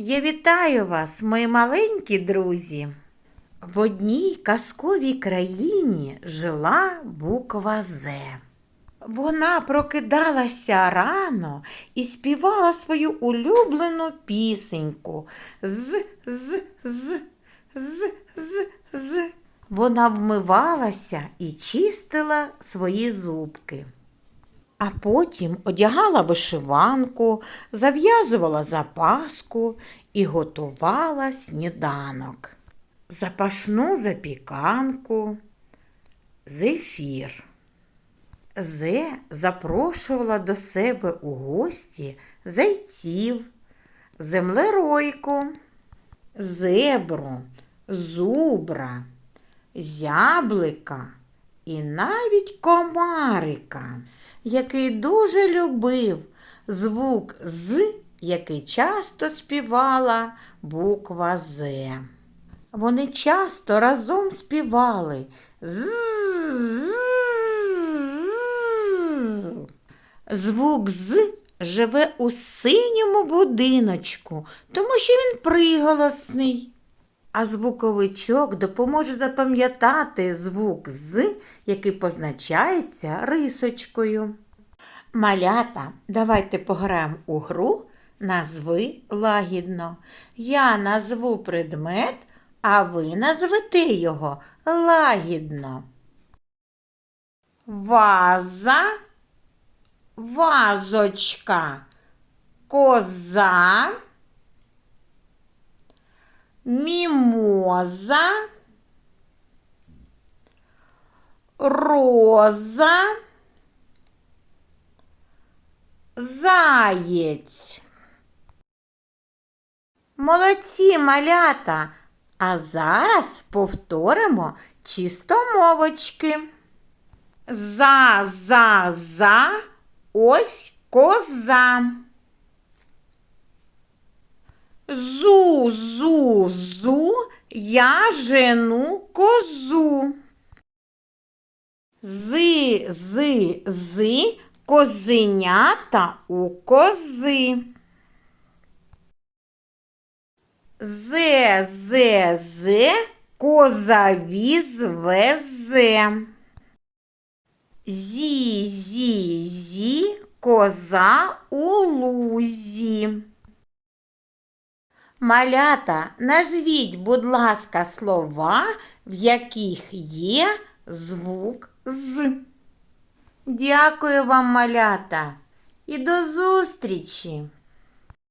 Я вітаю вас, мої маленькі друзі. В одній казковій країні жила буква З. Вона прокидалася рано і співала свою улюблену пісеньку. З, з, з, з, з, з. Вона вмивалася і чистила свої зубки. А потім одягала вишиванку, зав'язувала запаску і готувала сніданок. Запашну запіканку, зефір. Зе запрошувала до себе у гості зайців, землеройку, зебру, зубра, зяблика і навіть комарика, який дуже любив звук з, який часто співала буква З. Вони часто разом співали з. Звук з живе у синьому будиночку, тому що він приголосний. А звуковичок допоможе запам'ятати звук з, який позначається рисочкою. Малята, давайте пограємо у гру Назви лагідно. Я назву предмет, а ви назвете його лагідно. Ваза, вазочка, коза, мімоза, роза, заєць. Молодці малята. А зараз повторимо чистомовочки. За, за, за, ось коза. Зу, зу, зу, я жену козу. Зи, зи, зи, козенята у кози. Зе, зе, зе, коза віз везе. Зі, зі, зі, коза у лузі. Малята, назвіть, будь ласка, слова, в яких є звук з. Дякую вам, малята, і до зустрічі!